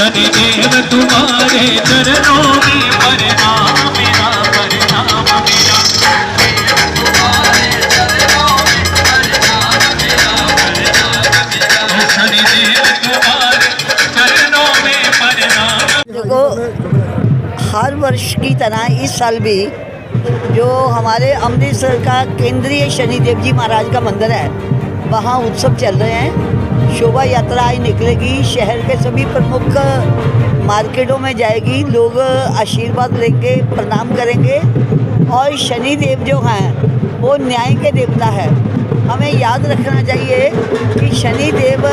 शनिदेव तुम्हारे चरणों में मेरा, प्रणाम मेरा। देखो, हर वर्ष की तरह इस साल भी जो हमारे अमृतसर का केंद्रीय शनिदेव जी महाराज का मंदिर है, वहाँ उत्सव चल रहे हैं। शोभा यात्रा आज निकलेगी शहर के सभी प्रमुख मार्केटों में जाएगी लोग आशीर्वाद लेंगे प्रणाम करेंगे और शनि देव जो हैं वो न्याय के देवता है हमें याद रखना चाहिए कि शनि देव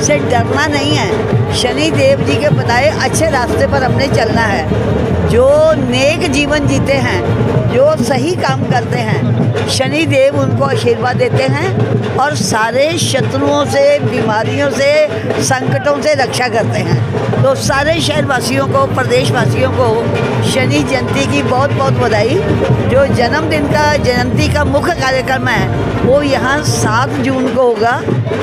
से डरना नहीं है शनि देव जी के बताए अच्छे रास्ते पर हमने चलना है जो नेक जीवन जीते हैं जो सही काम करते हैं शनि देव उनको आशीर्वाद देते हैं और सारे शत्रुओं से, बीमारियों से, संकटों से रक्षा करते हैं। तो सारे शहरवासियों को, प्रदेशवासियों को शनि जयंती की बहुत बहुत बधाई। जो जन्मदिन का, जयंती का मुख्य कार्यक्रम है, वो यहाँ सात जून को होगा।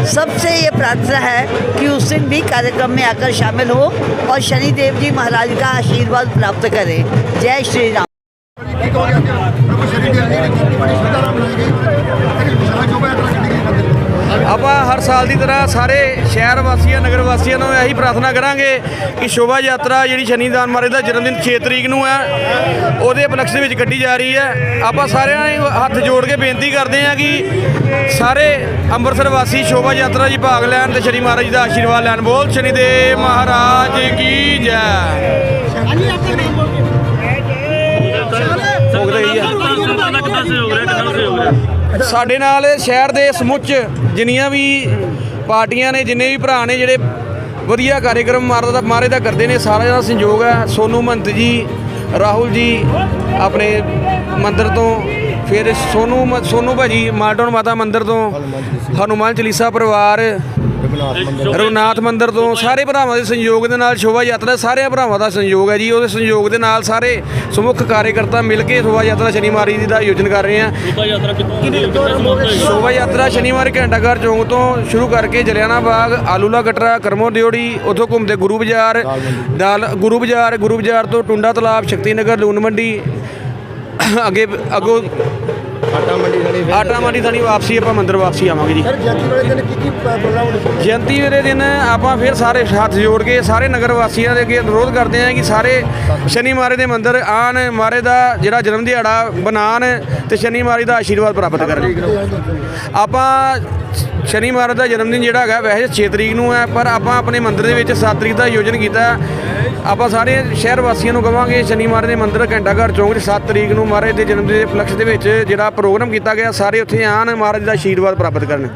सबसे ये प्रार्थना है कि उस दिन भी कार्यक्रम में आकर शामिल हो और शनि देव जी महाराज का आशीर्वाद प्राप्त करें। जय श्री राम। ਇੱਕ ਹੋ ਗਿਆ ਕਿ ਪ੍ਰਭੂ ਸ਼੍ਰੀ ਦੇਵ ਜੀ ਨੇ ਕੀਤੀ ਬੜੀ ਸ਼ਰਧਾ ਨਾਲ ਬਣਾਈ ਗਈ। ਇੱਕ ਵਿਸ਼ਾਲ ਸ਼ੋਭਾ ਯਾਤਰਾ ਕੱਢੀ ਗਈ ਮੰਦਿਰ ਆਪਾਂ ਹਰ ਸਾਲ ਦੀ ਤਰ੍ਹਾਂ ਸਾਰੇ ਸ਼ਹਿਰ ਵਾਸੀਆਂ ਨਗਰ ਵਾਸੀਆਂ ਨੂੰ ਇਹੀ ਪ੍ਰਾਰਥਨਾ ਕਰਾਂਗੇ ਕਿ ਸ਼ੋਭਾ ਯਾਤਰਾ ਜਿਹੜੀ ਸ਼ਨੀਦਾਨ ਮਹਾਰਾਜ ਦਾ ਜਨਮ ਦਿਨ 6 ਤਰੀਕ ਨੂੰ ਹੈ ਉਹਦੇ ਉਪਲਕਸ਼ ਦੇ ਵਿੱਚ ਕੱਢੀ ਜਾ ਰਹੀ ਹੈ। ਆਪਾਂ ਸਾਰਿਆਂ ਨੇ ਹੱਥ ਜੋੜ ਕੇ ਬੇਨਤੀ ਕਰਦੇ ਹਾਂ ਕਿ ਸਾਰੇ ਅੰਮ੍ਰਿਤਸਰ ਵਾਸੀ ਸ਼ੋਭਾ ਯਾਤਰਾ 'ਚ ਭਾਗ ਲੈਣ ਤੇ ਸ਼ਨੀ ਮਹਾਰਾਜ ਦਾ ਆਸ਼ੀਰਵਾਦ ਲੈਣ। ਬੋਲ ਸ਼ਨੀਦੇਵ ਮਹਾਰਾਜ ਕੀ ਜੈ। ਸਾਡੇ ਨਾਲ ਸ਼ਹਿਰ ਦੇ ਸਮੁੱਚ ਜਿੰਨੀਆਂ ਵੀ ਪਾਰਟੀਆਂ ਨੇ, ਜਿੰਨੇ ਵੀ ਭਰਾ ਨੇ, ਜਿਹੜੇ ਵਧੀਆ ਕਾਰਜਕ੍ਰਮ ਮਾਰਦਾ ਦਾ ਮਾਰੇ ਦਾ ਕਰਦੇ ਨੇ ਸਾਰਿਆਂ ਦਾ ਸੰਯੋਗ ਹੈ। ਸੋਨੂ ਮੰਤ ਜੀ, ਰਾਹੁਲ ਜੀ ਆਪਣੇ ਮੰਦਰ ਤੋਂ ਫਿਰ ਸੋਨੂ ਮ- ਸੋਨੂ ਭਾਜੀ ਮਾਲਟਨ ਮਾਤਾ ਮੰਦਿਰ ਤੋਂ ਹਨੂਮਾਨ ਚਾਲੀਸਾ ਪਰਿਵਾਰ ਰਘੁਨਾਥ ਮੰਦਿਰ ਤੋਂ ਸਾਰੇ ਭਰਾਵਾਂ ਦੇ ਸੰਯੋਗ ਦੇ ਨਾਲ ਸ਼ੋਭਾ ਯਾਤਰਾ ਸਾਰਿਆਂ ਭਰਾਵਾਂ ਦਾ ਸੰਯੋਗ ਹੈ ਜੀ। ਉਹਦੇ ਸੰਯੋਗ ਦੇ ਨਾਲ ਸਾਰੇ ਸਮੁੱਖ ਕਾਰਜਕਰਤਾ ਮਿਲ ਕੇ ਸ਼ੋਭਾ ਯਾਤਰਾ ਸ਼ਨੀ ਮਹਾਰਾਜ ਜੀ ਦਾ ਆਯੋਜਨ ਕਰ ਰਹੇ ਹਾਂ। ਸ਼ੋਭਾ ਯਾਤਰਾ ਸ਼ਨੀਵਾਰ ਘੰਟਾਘਰ ਚੌਂਕ ਤੋਂ ਸ਼ੁਰੂ ਕਰਕੇ ਜਲਿਆਣਾ ਬਾਗ ਆਲੂਲਾ ਕਟਰਾ ਕਰਮੋ ਦਿਓੜੀ ਉਥੋਂ ਘੁੰਮਦੇ ਗੁਰੂ ਬਾਜ਼ਾਰ ਦਾਲ ਗੁਰੂ ਬਾਜ਼ਾਰ ਗੁਰੂ ਬਾਜ਼ਾਰ ਤੋਂ ਟੁੰਡਾ ਤਲਾਬ ਸ਼ਕਤੀ ਨਗਰ ਲੂਣ ਮੰਡੀ ਅੱਗੇ ਅੱਗੋਂ ਆਟਾ ਮੰਡੀ ਸਾਡੀ ਆਟਾ ਮੰਡੀ ਥਾਣੀ ਵਾਪਸੀ ਆਪਾਂ ਮੰਦਿਰ ਵਾਪਸੀ ਆਵਾਂਗੇ ਜੀ। ਸਰ ਜਯੰਤੀ ਵਾਲੇ ਦਿਨ ਕੀ ਕੀ ਪ੍ਰੋਗਰਾਮ ਹੋਣੇ ਸੀ? ਜਯੰਤੀ ਦੇ ਦਿਨ ਆਪਾਂ ਫਿਰ ਸਾਰੇ ਹੱਥ ਜੋੜ ਕੇ ਸਾਰੇ ਨਗਰ ਵਾਸੀਆਂ ਦੇ ਅੱਗੇ ਅਨੁਰੋਧ ਕਰਦੇ ਹਾਂ ਕਿ ਸਾਰੇ ਸ਼ਨੀ ਮਾਰੇ ਦੇ ਮੰਦਿਰ ਆਣ ਮਾਰੇ ਦਾ ਜਿਹੜਾ ਜਨਮ ਦਿਹਾੜਾ ਬਣਾਉਣ ਤੇ ਸ਼ਨੀ ਮਾਰੇ ਦਾ ਆਸ਼ੀਰਵਾਦ ਪ੍ਰਾਪਤ ਕਰਨ। ਆਪਾਂ ਸ਼ਨੀ ਮਹਾਰਾਜ ਦਾ ਜਨਮ ਦਿਨ ਜਿਹੜਾ ਹੈਗਾ, ਵੈਸੇ 6 ਤਰੀਕ ਨੂੰ ਹੈ, ਪਰ ਆਪਾਂ ਆਪਣੇ ਮੰਦਿਰ ਦੇ ਵਿੱਚ 7 ਤਰੀਕ ਦਾ ਆਯੋਜਨ ਕੀਤਾ ਆਪਾਂ ਸਾਰੇ ਸ਼ਹਿਰ ਵਾਸੀਆਂ ਨੂੰ ਕਵਾਂਗੇ ਸ਼ਨੀ ਮਹਾਰਾਜ ਦੇ ਮੰਦਿਰ ਘੰਟਾ ਘਰ ਚੌਂਕ 'ਚ 7 ਤਰੀਕ ਨੂੰ ਮਹਾਰਾਜ ਦੇ ਜਨਮ ਦਿਨ ਦੇ ਉਪਲਕਸ਼ ਦੇ ਵਿੱਚ ਜਿਹੜਾ ਪ੍ਰੋਗਰਾਮ ਕੀਤਾ ਗਿਆ, ਸਾਰੇ ਉੱਥੇ ਆਣ ਮਹਾਰਾਜ ਦਾ ਆਸ਼ੀਰਵਾਦ ਪ੍ਰਾਪਤ ਕਰਨ।